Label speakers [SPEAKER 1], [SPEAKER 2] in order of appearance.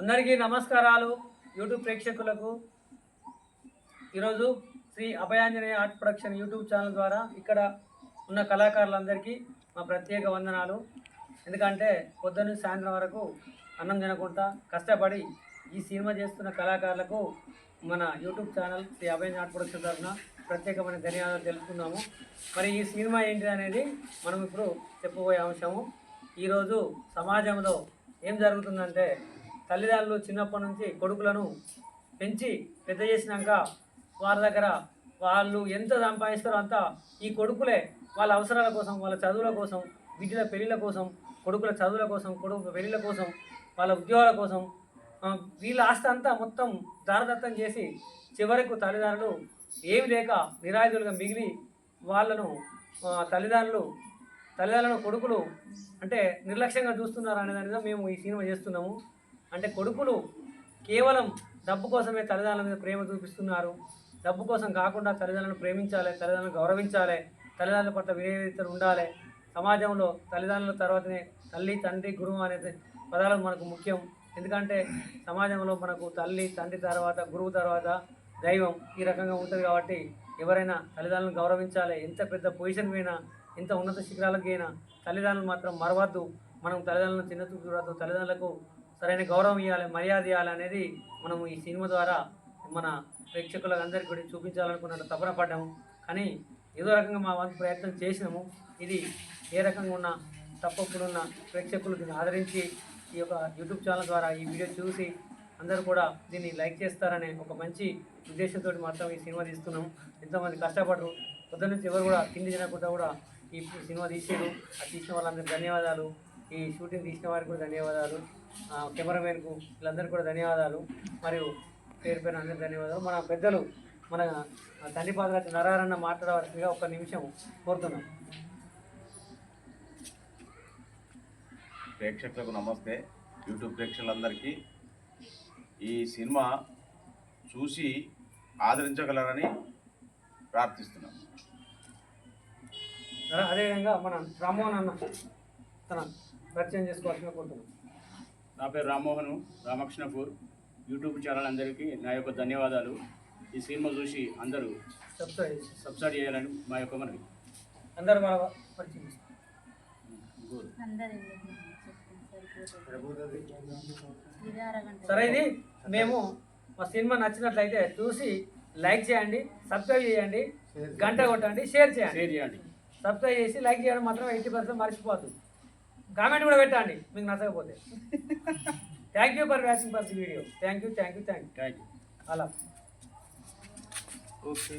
[SPEAKER 1] అందరికీ నమస్కారాలు యూట్యూబ్ ప్రేక్షకులకు. ఈరోజు Shri Abhayanjaneya art production YouTube channel ద్వారా ఇక్కడ ఉన్న కళాకారులందరికీ మా ప్రత్యేక వందనాలు. ఎందుకంటే పొద్దున్న సాయంత్రం వరకు అన్నం తినకుండా కష్టపడి ఈ సినిమా చేస్తున్న కళాకారులకు మన YouTube channel Shri Abhayanjana art production తరఫున ప్రత్యేకమైన ధన్యవాదాలు తెలుసుకున్నాము మరి ఈ సినిమా ఏంటి అనేది మనం ఇప్పుడు చెప్పబోయే అంశము. ఈరోజు సమాజంలో ఏం జరుగుతుందంటే తల్లిదండ్రులు చిన్నప్పటి నుంచి కొడుకులను పెంచి పెద్ద చేసినాక వారి దగ్గర వాళ్ళు ఎంత సంపాదిస్తారో అంత ఈ కొడుకులే వాళ్ళ అవసరాల కోసం వాళ్ళ చదువుల కోసం బిడ్డల పెళ్ళిళ్ళ కోసం కొడుకుల చదువుల కోసం కొడుకు పెళ్ళిళ్ళ కోసం వాళ్ళ ఉద్యోగాల కోసం వీళ్ళ ఆస్తి అంతా మొత్తం దారదత్తం చేసి చివరకు తల్లిదండ్రులు ఏమి లేక నిరాయుధులుగా మిగిలి వాళ్ళను తల్లిదండ్రులు తల్లిదండ్రులను కొడుకులు అంటే నిర్లక్ష్యంగా చూస్తున్నారు అనే దాని మీద మేము ఈ సినిమా చేస్తున్నాము. అంటే కొడుకులు కేవలం డబ్బు కోసమే తల్లిదండ్రుల మీద ప్రేమ చూపిస్తున్నారు. డబ్బు కోసం కాకుండా తల్లిదండ్రులను ప్రేమించాలి తల్లిదండ్రులను గౌరవించాలి తల్లిదండ్రుల పట్ల వినియోగితలు ఉండాలి. సమాజంలో తల్లిదండ్రుల తర్వాతనే తల్లి తండ్రి గురువు అనే పదాలు మనకు ముఖ్యం. ఎందుకంటే సమాజంలో మనకు తల్లి తండ్రి తర్వాత గురువు తర్వాత దైవం ఈ రకంగా ఉంటుంది కాబట్టి ఎవరైనా తల్లిదండ్రులను గౌరవించాలి. ఎంత పెద్ద పొజిషన్ పోయినా ఎంత ఉన్నత శిఖరాలకు అయినా తల్లిదండ్రులు మాత్రం మరవద్దు. మనం తల్లిదండ్రులను చిన్న చూపు చూడద్దు. తల్లిదండ్రులకు సరైన గౌరవం ఇవ్వాలి మర్యాద ఇవ్వాలి అనేది మనము ఈ సినిమా ద్వారా మన ప్రేక్షకులందరికీ కూడా చూపించాలనుకున్న తపన పడ్డాము. కానీ ఏదో రకంగా మా వంతు ప్రయత్నం చేసినాము. ఇది ఏ రకంగా ఉన్న తప్పప్పుడున్న ప్రేక్షకులు దీన్ని ఆదరించి ఈ యొక్క యూట్యూబ్ ఛానల్ ద్వారా ఈ వీడియో చూసి అందరూ కూడా దీన్ని లైక్ చేస్తారనే ఒక మంచి ఉద్దేశంతో మాత్రం ఈ సినిమా తీస్తున్నాం ఎంతోమంది కష్టపడరు. పొద్దున్న నుంచి ఎవరు కూడా తిండి తినకుండా కూడా ఈ సినిమా తీసారు ఆ తీసిన వాళ్ళందరికీ ధన్యవాదాలు. ఈ షూటింగ్ తీసిన వారికి కూడా ధన్యవాదాలు. కెమెరామెన్కు వీళ్ళందరికీ కూడా ధన్యవాదాలు. మరియు పేరు పేరు అందరికీ ధన్యవాదాలు. మన పెద్దలు మన తండ్రి పాత్ర నరారన్న మాట్లాడవలసిందిగా ఒక నిమిషం కోరుతున్నాం.
[SPEAKER 2] ప్రేక్షకులకు నమస్తే. యూట్యూబ్ ప్రేక్షకులందరికీ ఈ సినిమా చూసి ఆదరించగలరని ప్రార్థిస్తున్నాం.
[SPEAKER 1] అదేవిధంగా మన రామ్మోహన్ అన్న తన పరిచయం చేసుకోవాల్సిన కోరుతున్నాం.
[SPEAKER 3] నా పేరు రామ్మోహన్ రామకృష్ణపూర్. యూట్యూబ్ ఛానల్ అందరికీ నా యొక్క ధన్యవాదాలు. ఈ సినిమా చూసి అందరూ
[SPEAKER 1] సబ్స్క్రైబ్ చేసి
[SPEAKER 3] సబ్సిడీ చేయాలని మా యొక్క మనవి.
[SPEAKER 1] అందరూ మన పరిచయం సరే ఇది మేము మా సినిమా నచ్చినట్లయితే చూసి లైక్ చేయండి సబ్స్క్రైబ్ చేయండి గంట కొట్టండి షేర్ చేయండి.
[SPEAKER 3] షేర్ చేయండి.
[SPEAKER 1] సబ్స్క్రైబ్ చేసి లైక్ చేయడం మాత్రం ఎయిటీ పర్సెంట్ మర్చిపోద్దు కామెంట్ కూడా పెట్టండి మీకు నచ్చకపోతే. Thank you for watching for video thank you thank you thank you
[SPEAKER 3] thank you
[SPEAKER 1] అలా
[SPEAKER 2] ఓకే